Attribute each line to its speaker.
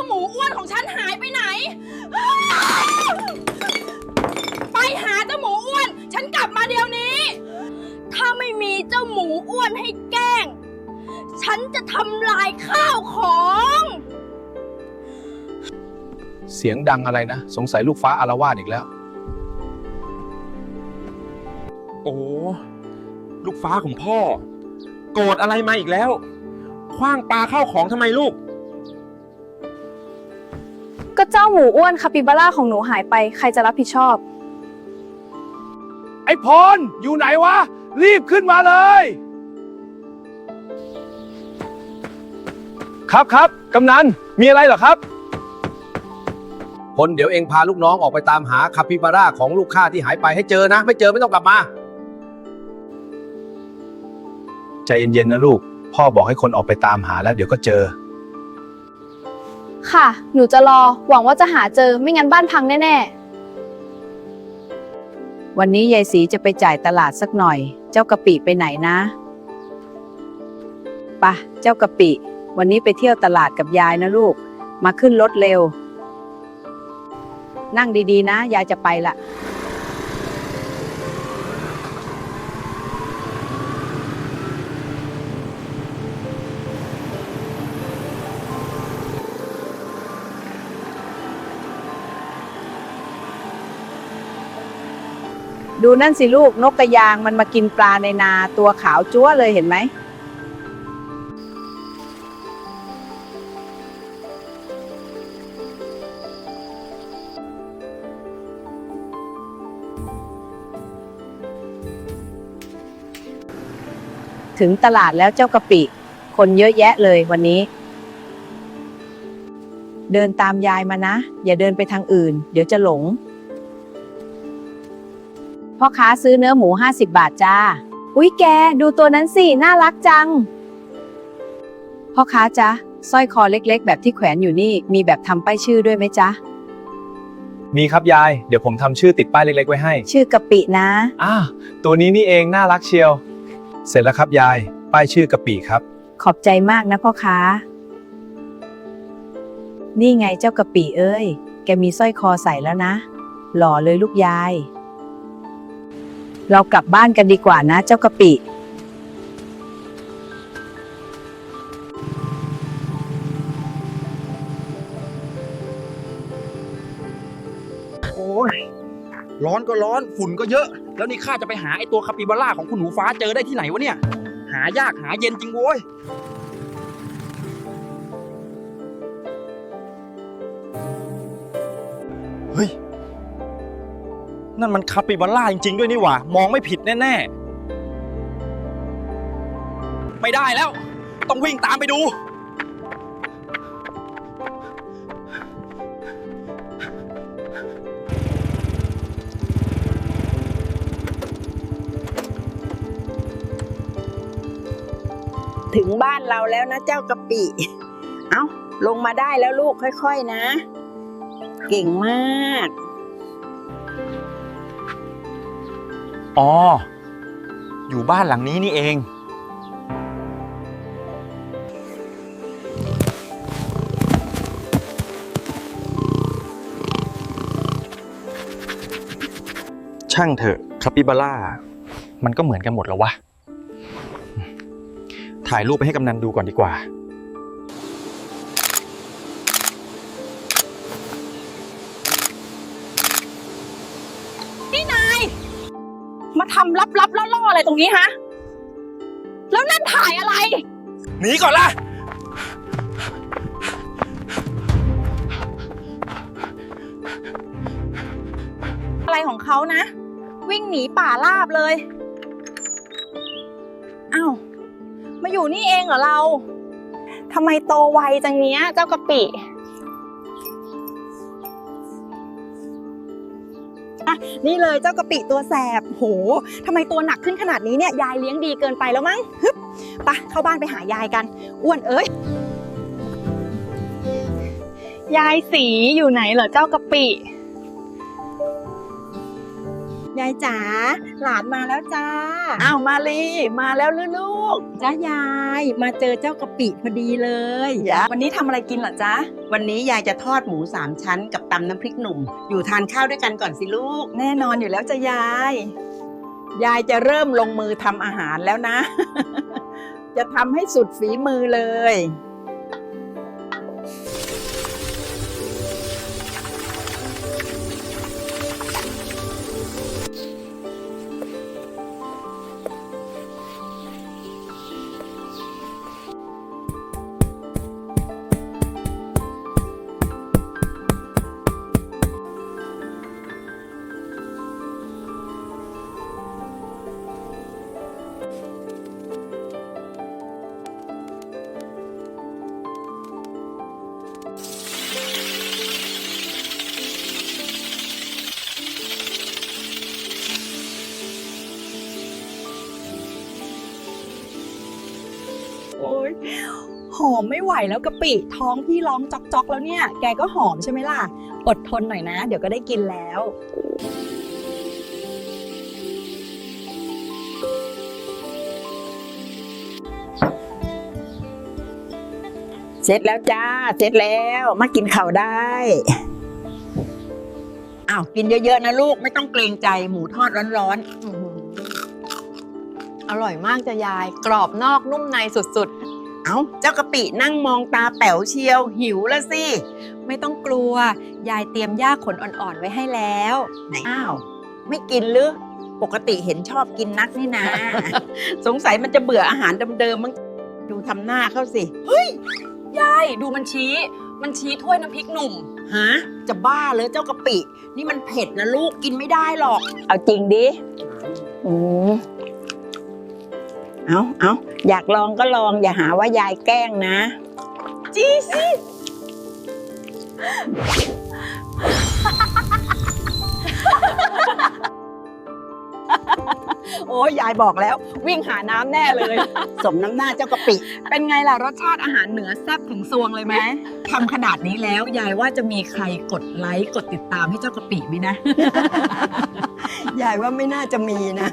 Speaker 1: าหมูอ้วนของฉันหายไปไหน ไปหาเจ้าหมูอ้วน ฉันกลับมาเดี๋ยวนี้ ถ้าไม่มีเจ้าหมูอ้วนให้แกล้ง ฉันจะทำลายข้าวของ
Speaker 2: เสียงดังอะไรนะ สงสัยลูกฟ้าอารวาสอีกแล้ว
Speaker 3: โอ้ลูกฟ้าของพ่อ โกรธอะไรมาอีกแล้ว คว้างปลาเข้าของทำไมลูก
Speaker 4: ก็เจ้าหมูอ้วนคาปิบาร่าของหนูหายไป ใครจะรับผิดชอบ
Speaker 2: ไอ้พรอยู่ไหนวะ รีบขึ้นมาเลย ครับครับกำนันมีอะไรเหรอครับ พลเดี๋ยวเองพาลูกน้องออกไปตามหาคาปิบาร่าของลูกค้าที่หายไปให้เจอนะ ไม่เจอไม่ต้องกลับมา ใจเย็นๆนะลูก พ่อบอกให้คนออกไปตามหาแล้วเดี๋ยวก็เจอ
Speaker 4: ค่ะ หนูจะรอ หวังว่าจะหาเจอ ไม่งั้นบ้านพังแน่
Speaker 5: วันนี้ยายสีจะไปจ่ายตลาดสักหน่อย เจ้ากะปิไปไหนนะปะเจ้ากะปิ วันนี้ไปเที่ยวตลาดกับยายนะลูก มาขึ้นรถเร็ว นั่งดีๆนะ ยายจะไปละ ดูนั่นสิลูกนกกระยางมันมากินปลาในนาตัวขาวจั๊วเลยเห็นไหม ถึงตลาดแล้วเจ้ากะปิ คนเยอะแยะเลยวันนี้ เดินตามยายมานะ อย่าเดินไปทางอื่น เดี๋ยวจะหลง พ่อค้าซื้อเนื้อหมู 50 บาทจ้า อุ๊ยแก ดูตัวนั้นสิ น่ารักจัง พ่อค้าจ๊ะสร้อยคอเล็ก ๆ แบบที่แขวนอยู่นี่ มีแบบทำป้ายชื่อด้วยไหมจ๊ะ
Speaker 2: มีครับยาย เดี๋ยวผมทำชื่อติดป้ายเล็กๆไว้ให้
Speaker 5: ชื่อกะปินะ
Speaker 2: อ่าตัวนี้นี่เองน่ารักเชียว เสร็จแล้วครับยาย ป้ายชื่อกะปิครับ
Speaker 5: ขอบใจมากนะพ่อค้า นี่ไงเจ้ากะปิเอ้ย แกมีสร้อยคอใส่แล้วนะ หล่อเลยลูกยาย เรากลับบ้านกันดีกว่านะเจ้ากะปิ
Speaker 3: โอ้ยร้อนก็ร้อนฝุ่นก็เยอะ แล้วนี่ข้าจะไปหาไอตัวคาปิบาร่าของคุณหนูฟ้าเจอได้ที่ไหนวะเนี่ย หายากหาเย็นจริงโว้ย เฮ้ย นั่นมันคาปิบาร่าจริง ๆ ด้วยนี่หว่ามองไม่ผิดแน่ๆ ไม่ได้แล้ว ต้องวิ่งตามไปดู
Speaker 6: ถึงบ้านเราแล้วนะเจ้ากะปิ เอา้า ลงมาได้แล้วลูกค่อย ๆ นะ เก่งมาก
Speaker 3: อ๋อ อยู่บ้านหลังนี้นี่เอง ช่างเถอะคาปิบาร่า มันก็เหมือนกันหมดแล้ววะ ถ่ายรูปไปให้กำนันดูก่อนดีกว่า
Speaker 1: มา อๆอะไรตรงนี้ฮะ แล้วนั่นถ่ายอะไร
Speaker 3: หนีก่อนล่ะ
Speaker 1: อะไรของเขานะ วิ่งหนีป่าลาบเลยอ้าวมาอยู่นี่เองเหรอเราทำไมโตไวจังเนี้ยเจ้ากะปิ นี่เลยเจ้ากะปิตัวแสบโหทำไมตัวหนักขึ้นขนาดนี้เนี่ยยายเลี้ยงดีเกินไปแล้วมั้งฮึบปะเข้าบ้านไปหายายกัน อ้วนเอ้ยยายสีอยู่ไหนเหรอเจ้ากะปิ
Speaker 6: ยายจ๋าหลานมาแล้วจ้า
Speaker 7: อ้าวมาลีมาแล้วลูก
Speaker 6: จ้ายายมาเจอเจ้ากะปิพอดีเลย
Speaker 1: วันนี้ทำอะไรกินเหรอจ๊ะ
Speaker 8: วันนี้ยายจะทอดหมูสามชั้นกับตำน้ำพริกหนุ่ม อยู่ทานข้าวด้วยกันก่อนสิลูก
Speaker 1: แน่นอนอยู่แล้วจะยาย
Speaker 6: ยายจะเริ่มลงมือทำอาหารแล้วนะ จะทำให้สุดฝีมือเลย
Speaker 1: มไม่ไหวแล้วกะปิท้องพี่ร้องจอกๆ แล้วเนี่ย แกก็หอมใช่ไหมล่ะ อดทนหน่อยนะ เดี๋ยวก็ได้กินแล้ว
Speaker 6: เสร็จแล้วจ้า เสร็จแล้วมากินข้าวได้อ้าวกินเยอะๆนะลูกไม่ต้องเกรงใจหมูทอดร้อนๆ
Speaker 9: อร่อยมากจะยาย กรอบนอกนุ่มในสุด
Speaker 8: เอา้าเจ้ากะปินั่งมองตาแป๋วเชียวหิวละสิ
Speaker 9: ๆไม่ต้องกลัว ยายเตรียมหญ้าขนอ่อนๆไว้ให้แล้ว
Speaker 6: ๆอ้าว ไม่กินหรือ ปกติเห็นชอบกินนักนี่นะ สงสัยมันจะเบื่ออาหารเดิมๆมั้งดูทำหน้าเข้าสิ
Speaker 9: ยาย ดูมันชี้ มันชี้ถ้วยน้ำพริกหนุ่ม
Speaker 6: ฮะจะบ้าเลยเจ้ากะปิ นี่มันเผ็ดนะลูกกินไม่ได้หรอก เอาจริงดิอืม เอาเอาอยากลองก็ลองอย่าหาว่ายายแกล้งนะ จี้สิ
Speaker 1: โอ้ยยายบอกแล้ว วิ่งหาน้ำแน่เลย
Speaker 6: สมน้ำหน้าเจ้ากะปิ
Speaker 1: เป็นไงล่ะ รสชาติอาหารเหนือแซ่บถึงซวงเลยไหม
Speaker 6: ทำขนาดนี้แล้ว ยายว่าจะมีใครกดไลค์กดติดตามให้เจ้ากะปิไหมนะ
Speaker 1: ยายว่าไม่น่าจะมีนะ